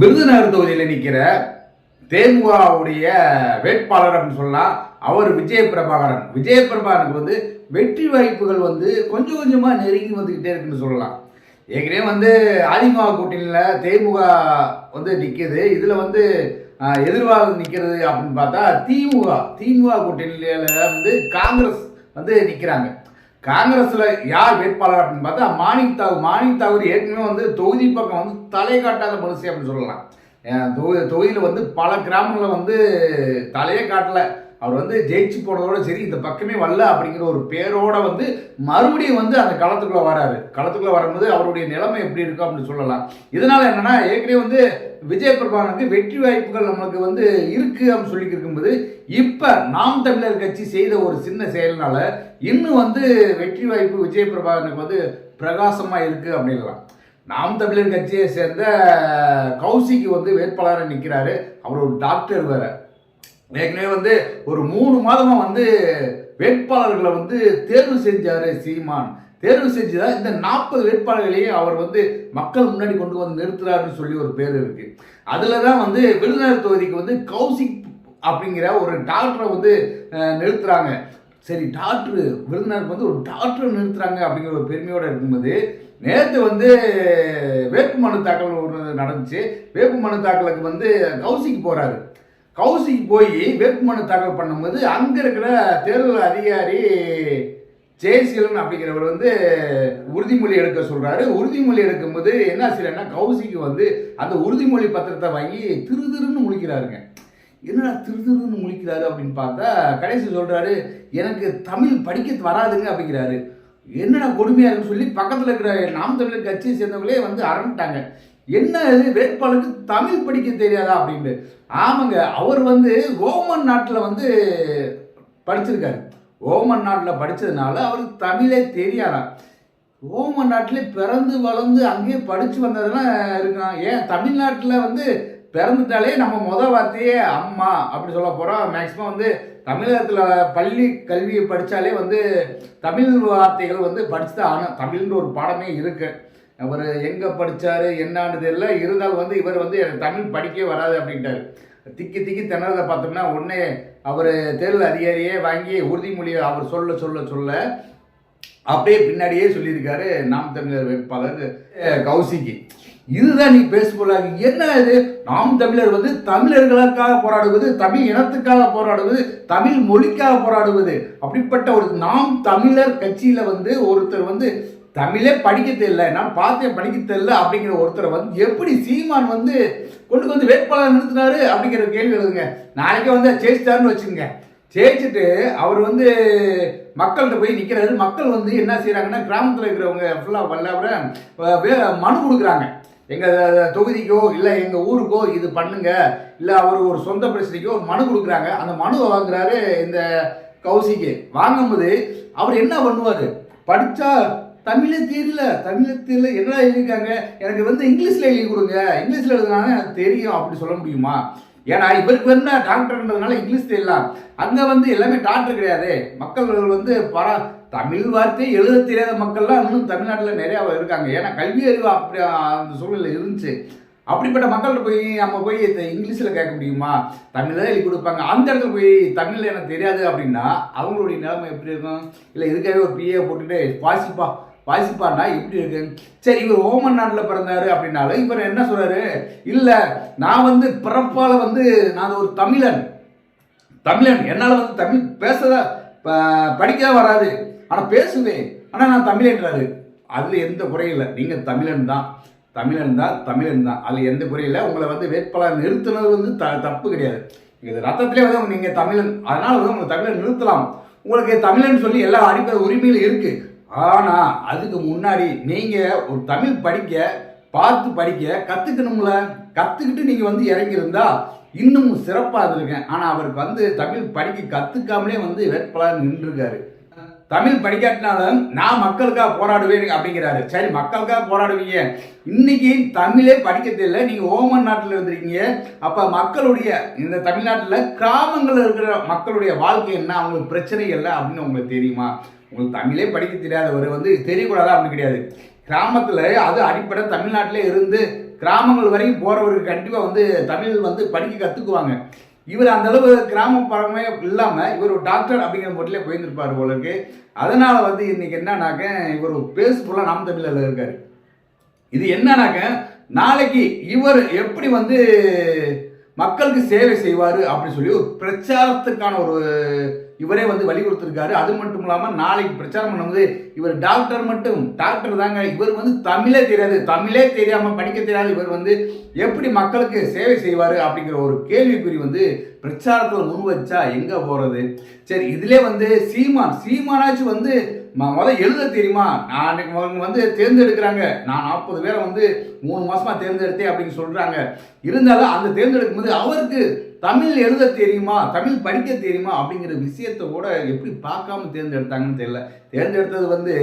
விருதுநகர் தொகுதியில் நிற்கிற தேமுகவுடைய வேட்பாளர் அப்படின்னு சொல்லலாம் அவர் விஜய பிரபாகரன். விஜய பிரபாகரனுக்கு வந்து வெற்றி வாய்ப்புகள் வந்து கொஞ்சம் கொஞ்சமாக நெருங்கி வந்துக்கிட்டே இருக்குன்னு சொல்லலாம். ஏற்கனவே வந்து அதிமுக கூட்டணியில் தேமுக வந்து நிற்கிது இதில் வந்து எதிர்வாக நிற்கிறது அப்படின்னு பார்த்தா திமுக திமுக கூட்டணியில் வந்து காங்கிரஸ் வந்து நிற்கிறாங்க காங்கிரஸ்ல யார் வேட்பாளர் அப்படின்னு பார்த்தா மாணிக் தாகூர். மாணிக் தாகூர் ஏற்கனவே வந்து தொகுதி பக்கம் வந்து தலை காட்டாத மனுஷன் அப்படின்னு சொல்லலாம். தொகுதி தொகுதியில் வந்து பல கிராமங்களில் வந்து தலையே காட்டல. அவர் வந்து ஜெயிச்சு போனதோட சரி இந்த பக்கமே வரல அப்படிங்கிற ஒரு பேரோட வந்து மறுபடியும் வந்து அந்த களத்துக்குள்ள வராரு. களத்துக்குள்ள வரும்போது அவருடைய நிலைமை எப்படி இருக்கும் அப்படின்னு சொல்லலாம். இதனால என்னன்னா ஏற்கனவே வந்து விஜய் பிரபாகரனுக்கு வெற்றி வாய்ப்புகள் நம்மளுக்கு வந்து இருக்கு அப்படின்னு சொல்லி இருக்கும்போது இப்போ நாம் தமிழர் கட்சி செய்த ஒரு சின்ன செயல்னால இன்னும் வந்து வெற்றி வாய்ப்பு விஜய் பிரபாகனுக்கு வந்து பிரகாசமாக இருக்கு அப்படின்லாம் நாம் தமிழர் கட்சியை சேர்ந்த கௌசிக்கு வந்து வேட்பாளராக நிற்கிறாரு அவர் ஒரு டாக்டர் வேறு. ஏற்கனவே வந்து ஒரு மூணு மாதமா வந்து வேட்பாளர்களை வந்து தேர்வு செஞ்சாரு சீமான். தேர்வு செஞ்சுதான் இந்த நாற்பது வேட்பாளர்களையும் அவர் வந்து மக்கள் முன்னாடி கொண்டு வந்து நிறுத்துறாருன்னு சொல்லி ஒரு பேர் இருக்கு. அதுல தான் வந்து விருதுநகர் தொகுதிக்கு வந்து கௌசிக் அப்படிங்கிற ஒரு டாக்டரை வந்து நிறுத்துறாங்க. சரி டாக்டர் விருதுநகருக்கு வந்து ஒரு டாக்டர் நிறுத்துறாங்க அப்படிங்கிற ஒரு பெருமையோட இருக்கும்போது நேற்று வந்து வேட்புமனு தாக்கல் ஒரு நடந்துச்சு. வேட்புமனு தாக்கலுக்கு வந்து கௌசிக்கு போறாரு. கௌசிக்கு போய் வேட்புமனு தாக்கல் பண்ணும்போது அங்கே இருக்கிற தேர்தல் அதிகாரி ஜெயசீலன் அப்படிங்கிறவர் வந்து உறுதிமொழி எடுக்க சொல்கிறாரு உறுதிமொழி எடுக்கும்போது என்ன செய்யறேன்னா கௌசிக்கு வந்து அந்த உறுதிமொழி பத்திரத்தை வாங்கி திரு திருன்னு முழிக்கிறாருங்க. என்னடா திரு திருன்னு முழிக்கிறாரு அப்படின்னு பார்த்தா கடைசி சொல்கிறாரு எனக்கு தமிழ் படிக்க வராதுங்க அப்படிங்கிறாரு. என்னடா கொடுமையாக இருக்குன்னு சொல்லி பக்கத்தில் இருக்கிற நாம் தமிழர் கட்சியை சேர்ந்தவங்களே வந்து அரண்டாங்க என்ன இது? வேட்பாளருக்கு தமிழ் படிக்க தெரியாதா அப்படின்ட்டு. ஆமாங்க அவர் வந்து ஓமன் நாட்டில் வந்து படிச்சிருக்காரு. ஓமன் நாட்டில் படித்ததுனால அவருக்கு தமிழே தெரியாதா? ஓமன் நாட்டிலே பிறந்து வளர்ந்து அங்கேயே படித்து வந்ததெல்லாம் இருக்கான். ஏன்? தமிழ்நாட்டில் வந்து பிறந்துட்டாலே நம்ம முத வார்த்தையே அம்மா அப்படி சொல்ல போகிறோம் மேக்ஸிமம் வந்து தமிழகத்தில் பள்ளி கல்வியை படித்தாலே வந்து தமிழ் வார்த்தைகள் வந்து படிச்சு தான் ஆகணும். தமிழ்ன்ற ஒரு பாடமே இருக்குது அவர் எங்கே படித்தார் என்னான்னு தெரியல இருந்தாலும் வந்து இவர் வந்து எனக்கு தமிழ் படிக்கவே வராது அப்படின்ட்டார். திக்கி திக்கி திணறதை பார்த்தோம்னா உடனே அவர் தேர்தல் அதிகாரியே வாங்கி உறுதிமொழியை அவர் சொல்ல சொல்ல சொல்ல அப்படியே பின்னாடியே சொல்லியிருக்காரு நாம் தமிழர் வேட்பாளர் கௌசிக்கு இதுதான் நீ பேசுபொருளாக. என்ன இது? நாம் தமிழர் வந்து தமிழர்களுக்காக போராடுவது தமிழ் இனத்துக்காக போராடுவது தமிழ் மொழிக்காக போராடுவது. அப்படிப்பட்ட ஒரு நாம் தமிழர் கட்சியில வந்து ஒருத்தர் வந்து தமிழே படிக்க தெரியல நான் பார்த்தேன் படிக்க தெரியல அப்படிங்கிற ஒருத்தரை வந்து எப்படி சீமான் வந்து கொண்டு வந்து வேட்பாளர் நிறுத்தினாரு? அப்படிங்கிற கேள்வி எழுதுங்க. நாளைக்கே வந்து ஜெயிச்சிட்டாருன்னு வச்சுங்க ஜெயிச்சுட்டு அவர் வந்து மக்கள்கிட்ட போய் நிற்கிறாரு மக்கள் வந்து என்ன செய்கிறாங்கன்னா கிராமத்தில் இருக்கிறவங்க ஃபுல்லாக வல்லவரை மனு கொடுக்குறாங்க. எங்கள் தொகுதிக்கோ இல்லை எங்கள் ஊருக்கோ இது பண்ணுங்க. இல்லை அவர் ஒரு சொந்த பிரச்சனைக்கோ ஒரு மனு கொடுக்குறாங்க. அந்த மனுவை வாங்குறாரு இந்த கௌசிக்கு. வாங்கும்போது அவர் என்ன பண்ணுவார்? படித்தா தமிழே தெரியல தமிழே தெரியல. என்ன எழுதியிருக்காங்க? எனக்கு வந்து இங்கிலீஷில் எழுதி கொடுங்க. இங்கிலீஷில் எழுதுனாங்க எனக்கு தெரியும் அப்படி சொல்ல முடியுமா? ஏன்னா இவருக்கு வந்து டாக்டர்ன்றதுனால இங்கிலீஷ் தெரியலாம் அங்கே வந்து எல்லாமே டாக்டர் கிடையாது. மக்கள் வந்து பர தமிழ் வார்த்தை எழுத தெரியாத மக்கள்லாம் இன்னும் தமிழ்நாட்டில் நிறையா இருக்காங்க. ஏன்னா கல்வி அறிவு அப்படி அந்த சூழ்நிலை இருந்துச்சு. அப்படிப்பட்ட மக்கள்கிட்ட போய் நம்ம போய் இங்கிலீஷில் கேட்க முடியுமா? தமிழ் தான் எழுதி கொடுப்பாங்க. அந்த இடத்துல போய் தமிழில் எனக்கு தெரியாது அப்படின்னா அவங்களுடைய நிலைமை எப்படி இருக்கும்? இல்லை இதுக்காகவே ஒரு பிஏ போட்டுட்டு பாசிப்பா வாசிப்பாண்டா எப்படி இருக்கு சரி இவர் ஓமன் நாட்டில் பிறந்தாரு அப்படின்னாலும் இவர் என்ன சொல்றாரு? இல்லை நான் வந்து பிறப்பால வந்து நான் ஒரு தமிழன். தமிழன் என்னால் வந்து தமிழ் பேசதா ப- படிக்கதான் வராது. ஆனால் பேசுவேன். ஆனால் நான் தமிழன்றாரு. அதில் எந்த குறையும் இல்லை. நீங்கள் தமிழன் தான். தமிழன் தான் தமிழன் தான். அதில் எந்த குறையும் இல்லை. உங்களை வந்து வேட்பாளர் நிறுத்தினது வந்து த தப்பு கிடையாது. இது ரத்தத்திலே வந்து நீங்கள் தமிழன். அதனால் வந்து உங்களை தமிழன் நிறுத்தலாம். உங்களுக்கு தமிழன் சொல்லி எல்லா அடிப்படை உரிமையிலும் இருக்குது ஆனால் அதுக்கு முன்னாடி நீங்கள் ஒரு தமிழ் படிக்க பார்த்து படிக்க கற்றுக்கணும்ல கற்றுக்கிட்டு நீங்கள் வந்து இறங்கியிருந்தா இன்னும் சிறப்பாக இருந்திருக்கேன் ஆனால் அவருக்கு வந்து தமிழ் படிக்க கற்றுக்காமலே வந்து வேட்பாளர் நின்றுருக்காரு. தமிழ் படிக்காட்டினாலும் நான் மக்களுக்காக போராடுவேன் அப்படிங்கிறாரு. சரி மக்களுக்காக போராடுவீங்க. இன்னைக்கு தமிழே படிக்க தெரியல நீங்கள் ஓமன் நாட்டில் இருந்திருக்கீங்க. அப்போ மக்களுடைய இந்த தமிழ்நாட்டில் கிராமங்களில் இருக்கிற மக்களுடைய வாழ்க்கை என்ன? அவங்களுக்கு பிரச்சனை இல்லை அப்படின்னு உங்களுக்கு தெரியுமா? உங்களுக்கு தமிழே படிக்க தெரியாதவர் வந்து தெரியக்கூடாதா? அப்படி கிடையாது. கிராமத்தில் அது அடிப்படை தமிழ்நாட்டிலே இருந்து கிராமங்கள் வரைக்கும் போகிறவருக்கு கண்டிப்பாக வந்து தமிழ் வந்து படிக்க கற்றுக்குவாங்க இவர் அந்த அளவு கிராம பழமே இல்லாமல் இவர் ஒரு டாக்டர் அப்படிங்கிற முறையில போயிருந்திருப்பாரு போல இருக்கு. அதனால் வந்து இன்னைக்கு என்னன்னாக்க இவர் பேசு நாம் தமிழில் இருக்கார். இது என்னன்னாக்க நாளைக்கு இவர் எப்படி வந்து மக்களுக்கு சேவை செய்வார் அப்படின்னு சொல்லி ஒரு பிரச்சாரத்துக்கான ஒரு இவரே வந்து வலியுறுத்திருக்காரு. அது மட்டும் இல்லாமல் நாளைக்கு பிரச்சாரம் பண்ணும்போது இவர் டாக்டர் மட்டும் டாக்டர் தாங்க. இவர் வந்து தமிழே தெரியாது. தமிழே தெரியாமல் படிக்க தெரியாது இவர் வந்து எப்படி மக்களுக்கு சேவை செய்வார் அப்படிங்கிற ஒரு கேள்விக்குறி வந்து பிரச்சாரத்தில் முன் வச்சா எங்கே போகிறது சரி இதிலே வந்து சீமான் சீமானாச்சும் வந்து ம- எழுத தெரியுமா? நான் அவங்க வந்து தேர்ந்தெடுக்கிறாங்க. நான் நாற்பது பேரை வந்து மூணு மாசமா தேர்ந்தெடுத்தேன் அப்படின்னு சொல்றாங்க. இருந்தாலும் அந்த தேர்ந்தெடுக்கும் போது அவருக்கு தமிழ் எழுத தெரியுமா? தமிழ் படிக்க தெரியுமா? அப்படிங்கிற விஷயத்தை கூட எப்படி பார்க்காம தேர்ந்தெடுத்தாங்கன்னு தெரியல. தேர்ந்தெடுத்தது வந்து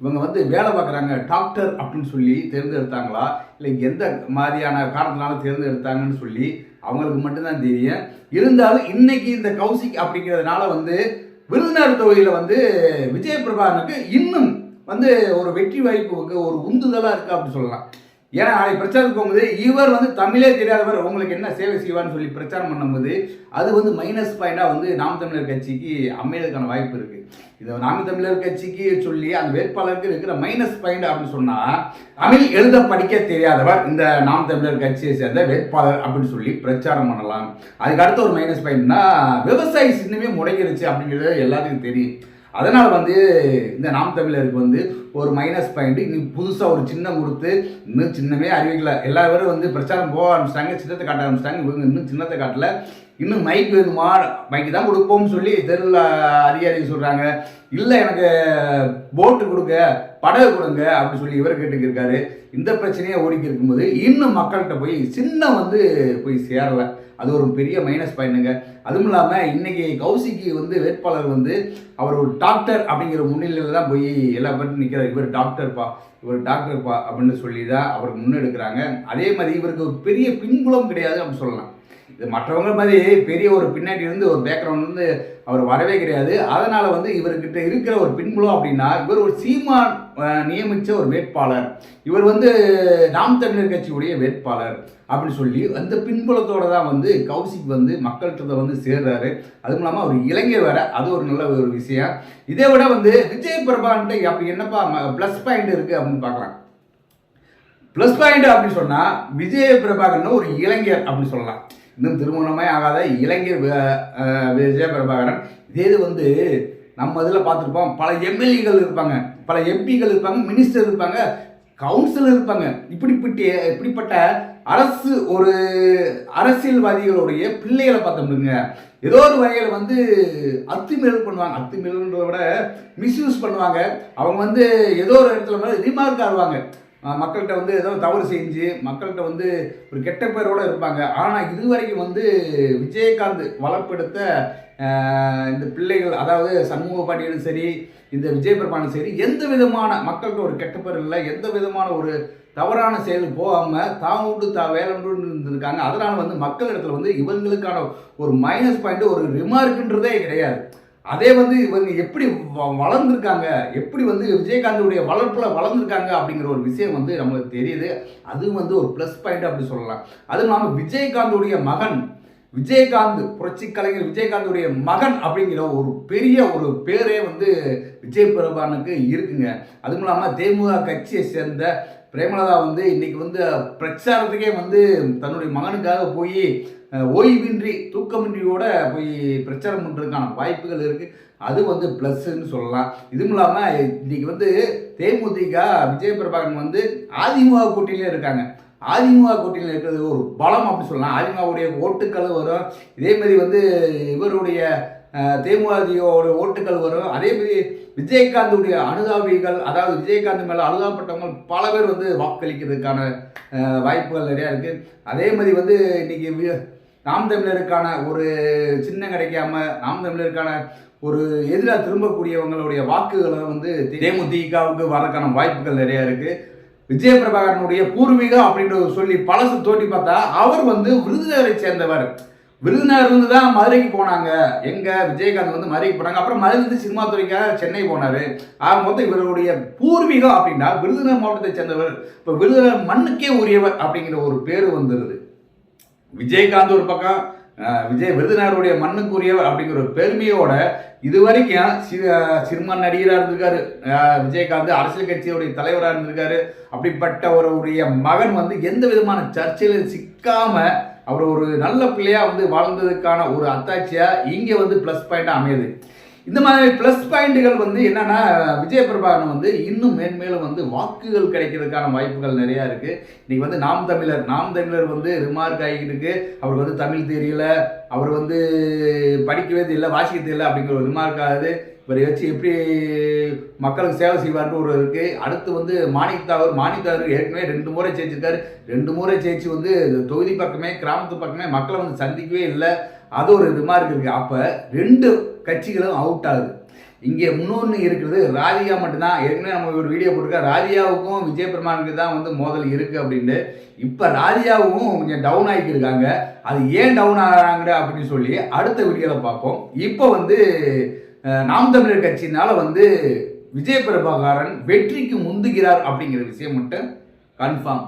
இவங்க வந்து வேலை பார்க்குறாங்க. டாக்டர் அப்படின்னு சொல்லி தேர்ந்தெடுத்தாங்களா? இல்லை எந்த மாதிரியான காரணத்தினால தேர்ந்தெடுத்தாங்கன்னு சொல்லி அவங்களுக்கு மட்டும்தான் தெரியும். இருந்தாலும் இன்னைக்கு இந்த கௌசிக் அப்படிங்கிறதுனால வந்து விருதுநகர் தொகுதியில் வந்து விஜய பிரபாகரனுக்கு இன்னும் வந்து ஒரு வெற்றி வாய்ப்புக்கு ஒரு உந்துதலாக இருக்குது அப்படின்னு சொல்லலாம். ஏன்னா நாளை பிரச்சாரம் போகும்போது இவர் வந்து தமிழே தெரியாதவர் உங்களுக்கு என்ன சேவை செய்வார்னு சொல்லி பிரச்சாரம் பண்ணும்போது அது வந்து மைனஸ் பாயிண்டாக வந்து நாம் தமிழர் கட்சிக்கு அமையறதுக்கான வாய்ப்பு இருக்கு. இது நாம் தமிழர் கட்சிக்கு சொல்லி அந்த வேட்பாளருக்கு இருக்கிற மைனஸ் பாயிண்ட் அப்படின்னு சொன்னா தமிழ் எழுத படிக்க தெரியாதவர் இந்த நாம் தமிழர் கட்சியை சேர்ந்த வேட்பாளர் அப்படின்னு சொல்லி பிரச்சாரம் பண்ணலாம். அதுக்கு அடுத்த ஒரு மைனஸ் பாயிண்ட்னா விவசாயி சின்னமே முடங்கிருச்சு அப்படிங்கிறது எல்லாத்துக்கும் தெரியும். அதனால் வந்து இந்த நாம் தமிழருக்கு வந்து ஒரு மைனஸ் பாயிண்ட் இன்னும் புதுசாக ஒரு சின்னம் கொடுத்து இன்னும் சின்னமே அறிவிக்கல. எல்லா பேரும் வந்து பிரச்சாரம் போக ஆரம்பிச்சிட்டாங்க சின்னத்தை காட்ட ஆரம்பிச்சிட்டாங்க. இவங்க இன்னும் சின்னத்தை காட்டல. இன்னும் மைக் வேணுமா? மைக்கு தான் கொடுப்போம்னு சொல்லி தெருவில் அதிகாரிகள் சொல்கிறாங்க இல்லை எனக்கு போட்டு கொடுங்க படகு கொடுங்க அப்படின்னு சொல்லி இவர் கேட்டுக்கிருக்காரு இந்த பிரச்சனையை ஓடிக்கி இருக்கும்போது இன்னும் மக்கள்கிட்ட போய் சின்னம் வந்து போய் சேரலை. அது ஒரு பெரிய மைனஸ் பாயிண்ட்டுங்க அதுவும் இல்லாமல் இன்றைக்கி கௌசிக்கு வந்து வேட்பாளர் வந்து அவர் ஒரு டாக்டர் அப்படிங்கிற முன்னிலையில் தான் போய் எல்லா பேரும் நிற்கிறார் இவர் டாக்டர்ப்பா இவர் டாக்டர்ப்பா அப்படின்னு சொல்லி தான் அவருக்கு முன்னெடுக்கிறாங்க. அதே மாதிரி இவருக்கு ஒரு பெரிய பின்புலம் கிடையாது அப்படின்னு சொல்லலாம். இது மற்றவங்க மாதிரி பெரிய ஒரு பின்னாடி இருந்து ஒரு பேக்ரவுண்ட் இருந்து அவர் வரவே கிடையாது. அதனால வந்து இவர்கிட்ட இருக்கிற ஒரு பின்புலம் அப்படின்னா இவர் ஒரு சீமான் நியமித்த நியமிச்ச ஒரு வேட்பாளர். இவர் வந்து நாம் தமிழர் கட்சியுடைய வேட்பாளர் அப்படின்னு சொல்லி அந்த பின்புலத்தோட தான் வந்து கௌசிக் வந்து மக்கள்கிட்ட வந்து சேர்றாரு. அதுவும் இல்லாமல் அவர் இளைஞர் வேற. அது ஒரு நல்ல ஒரு விஷயம். இதை விட வந்து விஜய் பிரபான்ட்டு அப்படி என்னப்பா ப்ளஸ் பாயிண்ட் இருக்கு அப்படின்னு பார்க்கலாம். ப்ளஸ் பாயிண்ட் அப்படின்னு சொன்னால் விஜய பிரபாகர்னு ஒரு இளைஞர் அப்படின்னு சொல்லலாம். இன்னும் திருமணமே ஆகாத இளைஞர் விஜய பிரபாகரன் இதே இது வந்து நம்ம இதில் பார்த்துருப்போம். பல எம்எல்ஏகள் இருப்பாங்க. பல எம்பிகள் இருப்பாங்க. மினிஸ்டர் இருப்பாங்க. கவுன்சிலர் இருப்பாங்க. இப்படிப்பட்ட இப்படிப்பட்ட அரசு ஒரு அரசியல்வாதிகளுடைய பிள்ளைகளை பார்த்தோம்னுங்க ஏதோ ஒரு வகையில் வந்து அத்துமீறல் பண்ணுவாங்க. அத்துமீறல்ன்றத விட மிஸ்யூஸ் பண்ணுவாங்க. அவங்க வந்து ஏதோ ஒரு இடத்துல வந்து ரிமார்க் ஆடுவாங்க. மக்கள்கிட்ட வந்து ஏதோ தவறு செஞ்சு மக்கள்கிட்ட வந்து ஒரு கெட்ட பேரோட இருப்பாங்க. ஆனால் இதுவரைக்கும் வந்து விஜயகாந்த் வளப்படுத்த இந்த பிள்ளைகள் அதாவது சண்முக பாண்டியனும் சரி இந்த விஜய் பிரபானும் சரி எந்த விதமான மக்கள்கிட்ட ஒரு கெட்ட பேர் இல்லை எந்த விதமான ஒரு தவறான செயல் போகாமல் தான் உண்டு தா வேலைன்னு இருந்திருக்காங்க. அதனால் வந்து மக்கள் இடத்துல வந்து இவங்களுக்கான ஒரு மைனஸ் பாயிண்ட் ஒரு ரிமார்க்குன்றதே கிடையாது. அதே வந்து இவங்க எப்படி வ- எப்படி வந்து விஜயகாந்தோடைய வளர்ப்பில் வளர்ந்துருக்காங்க அப்படிங்கிற ஒரு விஷயம் வந்து நம்மளுக்கு தெரியுது. அது வந்து ஒரு ப்ளஸ் பாயிண்ட் அப்படி சொல்லலாம். அதுவும் இல்லாமல் விஜயகாந்தோடைய மகன் விஜயகாந்த் புரட்சி கலைஞர் விஜயகாந்தோடைய மகன் அப்படிங்கிற ஒரு பெரிய ஒரு பேரே வந்து விஜய் பிரபானுக்கு இருக்குங்க. அதுவும் இல்லாமல் தேமுக கட்சியை சேர்ந்த பிரேமலதா வந்து இன்னைக்கு வந்து பிரச்சாரத்துக்கே வந்து தன்னுடைய மகனுக்காக போய் ஓய்வின்றி தூக்கமின்றியோட போய் பிரச்சாரம் பண்ணுறதுக்கான வாய்ப்புகள் இருக்குது அது வந்து ப்ளஸ்ன்னு சொல்லலாம். இதுவும் இல்லாமல் இன்னைக்கு வந்து தேமுதிக விஜய் பிரபாகரன் வந்து அதிமுக கூட்டணியிலே இருக்காங்க. அதிமுக கூட்டணியில் இருக்கிறது ஒரு பலம் அப்படி சொல்லலாம். அதிமுகவுடைய ஓட்டுக்கள் வரும். இதே மாதிரி வந்து இவருடைய தேமுதிகோட ஓட்டுக்கள் வரும். அதே மாதிரி விஜயகாந்துடைய அனுதாபிகள் அதாவது விஜயகாந்த் மேலே அனுதாபப்பட்டவங்க பல பேர் வந்து வாக்களிக்கிறதுக்கான வாய்ப்புகள் நிறையா இருக்குது அதே மாதிரி வந்து இன்றைக்கி நாம் தமிழருக்கான ஒரு சின்னம் கிடைக்காம நாம் தமிழருக்கான ஒரு எதிராக திரும்பக்கூடியவங்களுடைய வாக்குகளை வந்து தேமுதிகவுக்கு வரக்கான வாய்ப்புகள் நிறையா இருக்கு. விஜய பிரபாகரனுடைய பூர்வீகம் அப்படின்ற சொல்லி பழசு தோட்டி பார்த்தா அவர் வந்து விருதுநகரை சேர்ந்தவர். விருதுநகர்லேருந்து தான் மதுரைக்கு போனாங்க. எங்கே விஜயகாந்த் வந்து மதுரைக்கு போனாங்க. அப்புறம் மதுரையிலிருந்து சினிமா துறைக்காக சென்னை போனார். ஆக மொத்தம் இவருடைய பூர்வீகம் அப்படின்னா விருதுநகர் மாவட்டத்தை சேர்ந்தவர். இப்போ விருதுநகர் மண்ணுக்கே உரியவர் அப்படிங்கிற ஒரு பேர் வந்துடுது விஜயகாந்த் ஒரு பக்கம் விஜய் விருதுநகருடைய மண்ணுக்குரியவர் அப்படிங்கிற ஒரு பெருமையோட இது வரைக்கும் நடிகராக இருந்திருக்காரு. விஜயகாந்த் அரசியல் கட்சியுடைய தலைவராக இருந்திருக்காரு. அப்படிப்பட்ட ஒருவருடைய மகன் வந்து எந்த விதமான சர்ச்சையில் சிக்காம அவர் ஒரு நல்ல பிள்ளையா வந்து வாழ்ந்ததுக்கான ஒரு அத்தாட்சியா இங்க வந்து ப்ளஸ் பாயிண்டா அமையுது. இந்த மாதிரி ப்ளஸ் பாயிண்ட்டுகள் வந்து என்னென்னா விஜய பிரபாகரன் வந்து இன்னும் மேன்மேலும் வந்து வாக்குகள் கிடைக்கிறதுக்கான வாய்ப்புகள் நிறையா இருக்குது இன்றைக்கி வந்து நாம் தமிழர் நாம் தமிழர் வந்து ரிமார்க் ஆகிட்டு அவர் வந்து தமிழ் தெரியல அவர் வந்து படிக்கவே தெரியல வாசிக்க தெரியல அப்படிங்கிற ஒரு ரிமார்க் ஆகுது. இவரை வச்சு எப்படி மக்களுக்கு சேவை செய்வார்னு ஒரு இருக்குது அடுத்து வந்து மாணிக் தாகூர் ஏற்கனவே ரெண்டு முறை ஜெயிச்சிருக்காரு. ரெண்டு முறை ஜெயிச்சு வந்து தொகுதி பக்கமே கிராமத்து பக்கமே மக்களை வந்து சந்திக்கவே இல்லை. அது ஒரு ரிமார்க் இருக்குது அப்போ ரெண்டு கட்சிகளும் அவுட் ஆகுது. இங்கே முன்னொன்று இருக்கிறது ராதிகா மட்டும்தான். ஏற்கனவே நம்ம ஒரு வீடியோ போட்டிருக்கா ராதிகாவுக்கும் விஜய் பெருமானுக்கு தான் வந்து மோதல் இருக்கு அப்படின்ட்டு. இப்போ ராதிகாவும் கொஞ்சம் டவுன் ஆகிக்கிருக்காங்க அது ஏன் டவுன் ஆகிறாங்க அப்படின்னு சொல்லி அடுத்த வீடியோவில் பார்ப்போம். இப்போ வந்து நாம் தமிழர் கட்சியினால் வந்து விஜய் பிரபாகரன் வெற்றிக்கு முந்துகிறார் அப்படிங்கிற விஷயம் மட்டும் கன்ஃபார்ம்